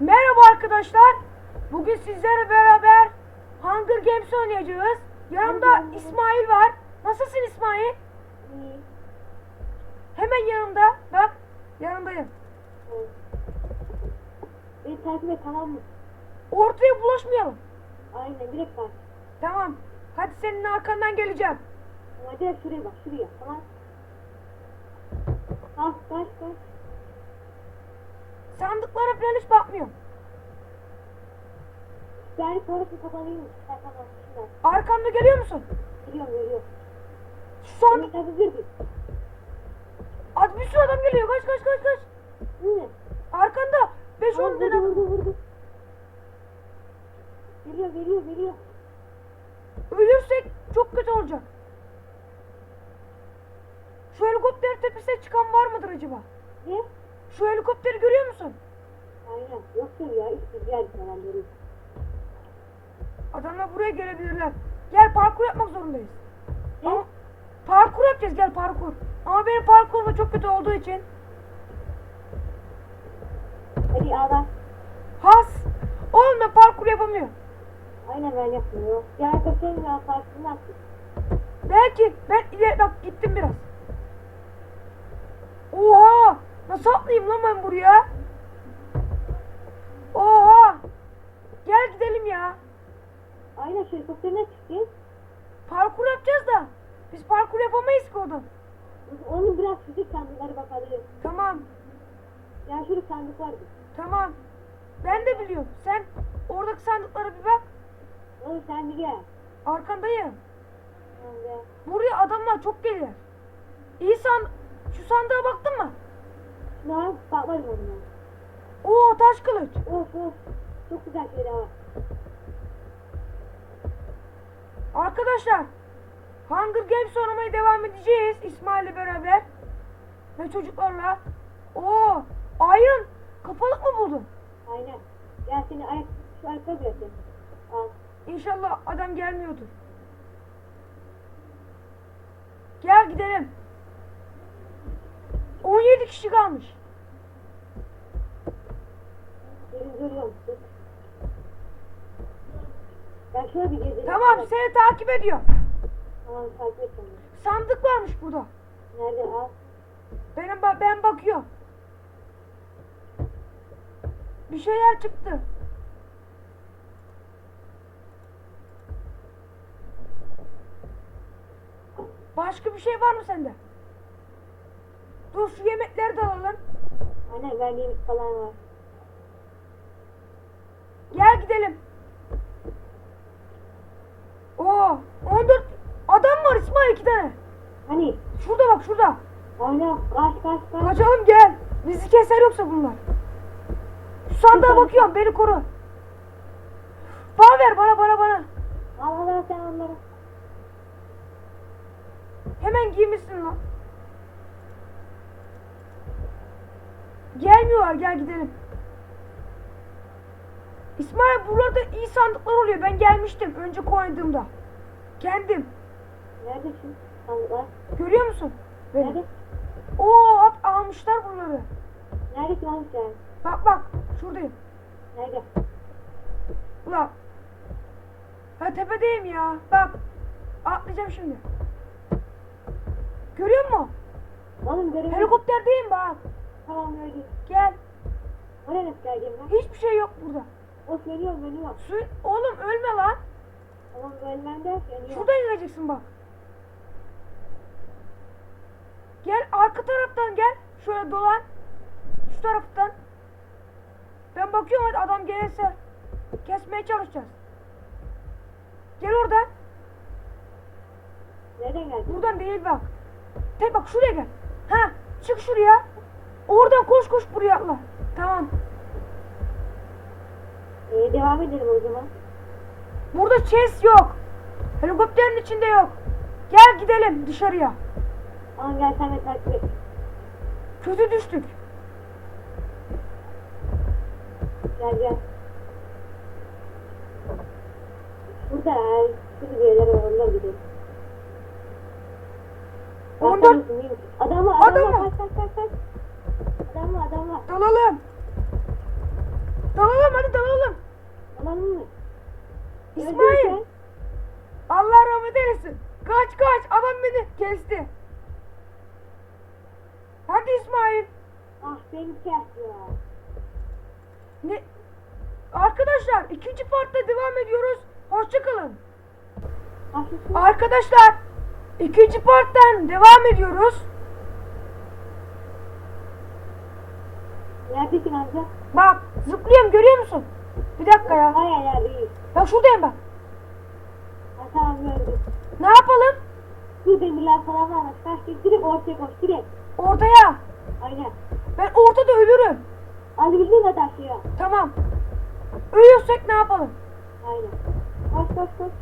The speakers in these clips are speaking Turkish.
Merhaba arkadaşlar. Bugün sizlerle beraber Hunger Games oynayacağız. Yanımda İsmail var. Nasılsın İsmail? İyi. Hemen yanımda. Bak. Yanındayım. Evet. Beni takip et tamam mı? Ortaya bulaşmayalım. Aynen direkt bak. Tamam. Hadi senin arkandan geleceğim. Direkt şuraya bak şuraya tamam. Al kaç kaç. Sandıklara falan hiç bakmıyorum. Ha tamam şunlar. Arkamda geliyor musun? Biliyorum geliyor. Şu girdi. Ad bir sürü adam geliyor. Kaç kaç kaç kaç. Yine. Arkanda 5-10 Tamam vurdu tane. vurdu vurdu. Geliyor geliyor geliyor. Ölürsek çok kötü olacak. Şu helikopter tepesine çıkan var mıdır acaba? Ne? Şu helikopteri görüyor musun? Aynen. Yoktur ya. Falan geliyor. Adamlar buraya gelebilirler. Gel parkur yapmak zorundayız. Ne? Ama parkur yapacağız gel parkur. Ama benim parkurum da çok kötü olduğu için. Hadi ağlar. Has. Oğlum ben parkur yapamıyorum. Aynen ben yapmıyorum. Ya kaçayım ya farkını attım. Belki ben ileri bak gittim biraz. Oha! Nasıl atlayayım lan ben buraya? Oha! Gel gidelim ya. Aynen şu helikopterine çıkacağız. Parkur yapacağız da. Biz parkur yapamayız ki oradan. Onun biraz fizik sandıkları bakalım. Tamam. Ya şurada sandık vardı. Tamam. Ben de biliyorum. Sen oradaki sandıklara bir bak. Oğlum sen bir gel. Arkandayım. Tamam gel. Buraya adamlar çok geliyor. İyi san... Şu sandığa baktın mı? Al, bakmadım onunla. Oo taş kılıç. Of of. Çok güzel şeyler var. Arkadaşlar. Hunger Games oynamaya devam edeceğiz. İsmail'le beraber. Ve çocuklarla. Oo. Iron. Kapalık mı buldun? Aynen. Gel seni ayak, şu ayakkabı yapayım. Al. İnşallah adam gelmiyordur. Gel gidelim. 17 kişi kalmış. Beni görüyor musun? Ben şöyle bir gezelim. Tamam seni takip ediyor. Tamam takip et beni. Sandık varmış burada. Nerede al? Benim ba- ben bakıyorum. Bir şeyler çıktı. Başka bir şey var mı sende? Dur şu yemekleri de alalım. Aynen verdiğimiz falan var. Gel gidelim. Oo, 14 adam var İsmail iki tane. Hani? Şurada bak şurada. Aynen. Kaç kaç kaç. Kaçalım gel. Bizi keser yoksa bunlar. Şu sandığa bakıyorum beni koru. Bana ver bana bana bana. Al al sen onları. Hemen giymişsin lan. Gelmiyorlar gel gidelim. İsmail buralarda iyi sandıklar oluyor. Ben gelmiştim önce oynadığımda. Kendim. Nerede şu sandıklar? Görüyor musun? Beni. Nerede? Oo at almışlar bunları. Nerede ki oğlum sen? Bak bak şuradayım. Nerede? Ulan. Ha tepedeyim ya. Bak. Atlayacağım şimdi. Görüyor musun? Oğlum görüyorum. Helikopterdeyim bak. Tamam gördüm. Gel. Oraya nasıl geleceğim ben? Hiçbir şey yok burada. Of geliyorum geliyorum. Su, oğlum ölme lan. Tamam bölmem derken yok. Şuradan ineceksin bak. Gel arka taraftan gel. Şöyle dolan. Şu taraftan. Ben bakıyorum hadi adam gelirse. Kesmeye çalışacağız. Gel oradan. Nereden geldin? Buradan değil bak. Tek bak şuraya gel. Ha çık şuraya. Oradan koş koş buraya atla. Tamam. Ee, devam edelim o zaman. Burada chest yok. Helikopterin içinde yok. Gel gidelim dışarıya. Ama gel sen de takip et. Kötü düştük. Gel gel. Burada ya. Şurada bir yerler var. Onlar gidelim. 14 Bakar mısın, iyi misin? Adam var. Adam Adam var. var. Kaç kaç kaç kaç. Adam var adam var. Dalalım. Dalalım. hadi dalalım. Alalım mı? İsmail. Öldürürsen- Allah rahmet eylesin. Kaç kaç adam beni kesti. Hadi İsmail. Ah beni kesti ya. Ne? Arkadaşlar ikinci partta devam ediyoruz. Hoşçakalın. Arkadaşlar ikinci parttan devam ediyoruz. Neredesin amca? Bak zıplıyorum görüyor musun? Bir dakika ya. Hayır ya değil. Bak şuradayım bak. Ha tamam gördüm. Ne yapalım? Bu demirler falan var. Kaç direkt ortaya koş direkt. Ortaya. Aynen. Ben ortada ölürüm. Alabildiğin kadar şey yap. Tamam. Ölürsek ne yapalım? Aynen. Koş koş koş.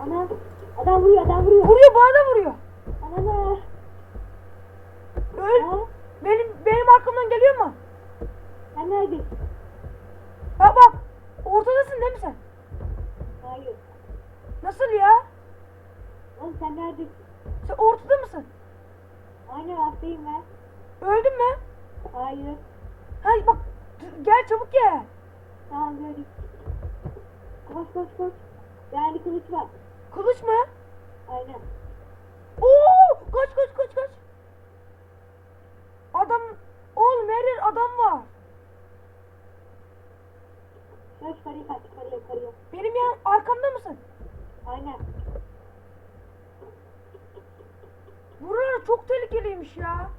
Ana. Adam vuruyor adam vuruyor. Vuruyor bana da vuruyor. Ana. Öl. Ha? Benim benim arkamdan geliyor mu? Sen neredesin? Bak bak. Ortadasın değil mi sen? Hayır. Nasıl ya? Sen neredesin? Sen ortada mısın? Aynen hastayım ben. Öldün mü? Hayır. Hay bak gel çabuk gel. Tamam gördük. Koş koş koş. Yani kılıç var. Kılıç mı? Aynen. Oo! Kaç kaç kaç kaç. Adam oğlum her yer adam var. Şöyle yukarıya kaç yukarıya yukarıya. Benim yan arkamda mısın? Aynen. Çok tehlikeliymiş ya.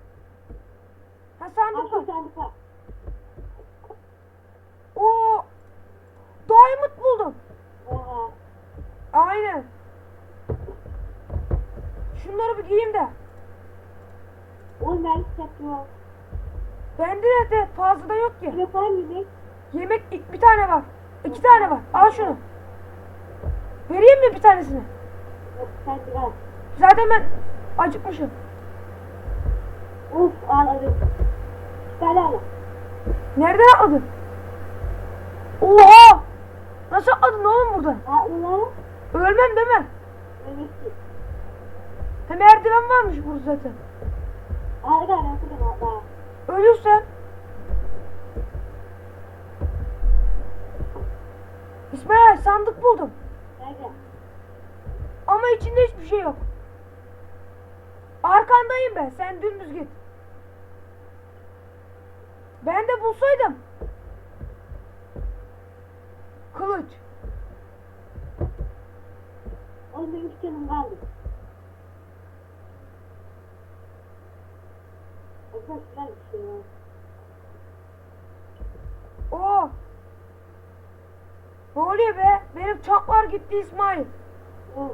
Ha sandık mı? sandık var. Oo! Diamond buldum. Oha. Aynen. Şunları bir giyeyim de. Oğlum ben yok. Bende de, de fazla da yok ki. Var mı yemek? Bir tane var. İki tane var. Al şunu. Vereyim mi bir tanesini? Yok sen. Zaten ben acıkmışım. Uf ağladım. Gel al. Nereden atladın? Oha! Nasıl atladın oğlum buradan? Ağla. Ölmem değil mi? Ölmüşsün. Hem merdiven varmış burada zaten. Ağla ben şuradan ağla. Ölürsen. İsmail sandık buldum. Gel. Ama içinde hiçbir şey yok. Arkandayım ben. Sen dümdüz git. Ben de bulsaydım. Kılıç. Oğlum benim canım. Çok güzel bir şey var. Oo. Ne oluyor be? Benim çaplar gitti İsmail. Uf.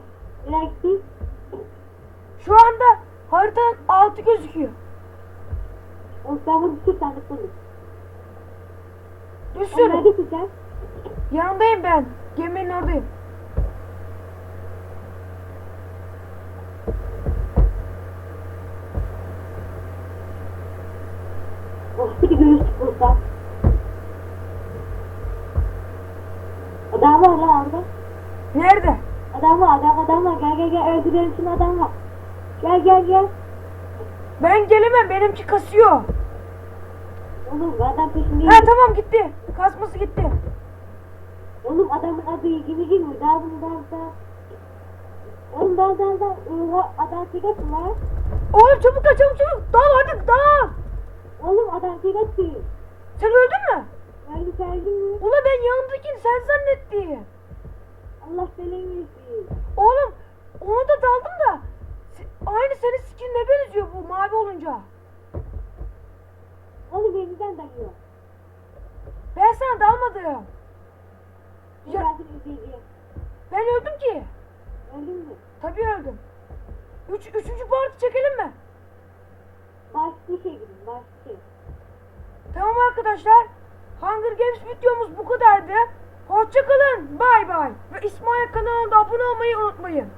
Nereye gittin? Şu anda haritanın altı gözüküyor. Oğlum ben bunu sandık buldum. Bir Oğlum sürü. neredesin sen? Yanındayım ben. Geminin oradayım. Oh bir de bulsam. Adam var lan orada. Nerede? Adam var adam adam var. Gel gel gel öldürelim şunu adam var. Gel gel gel. Ben gelemem. Benimki kasıyor. Oğlum adam peşindeyim. Ha tamam gitti. Kasması gitti. Oğlum adamın adı ilgimi girmiyor. Daha bunu daha daha. Oğlum daha daha daha. Oha adam tek atın lan. Oğlum çabuk kaç çabuk çabuk. Dal hadi dal. Oğlum adam tek atın. Sen öldün mü? Öldü öldün mü? Ula ben yanımdakini sen zannettim. Allah belanı versin. Oğlum onu da daldım da. Aynı senin skinine benziyor bu mavi olunca. Oğlum elimden dayıyor. Ben sana dalmadım. Ya- seni izleyeceğim. Ben öldüm ki. Öldün mü? Tabii öldüm. Üç, üçüncü parti çekelim mi? Başka şey gidin. Başka şey. Tamam arkadaşlar. Hunger Games videomuz bu kadardı. Hoşçakalın. Bay bay. Ve İsmail kanalına da abone olmayı unutmayın.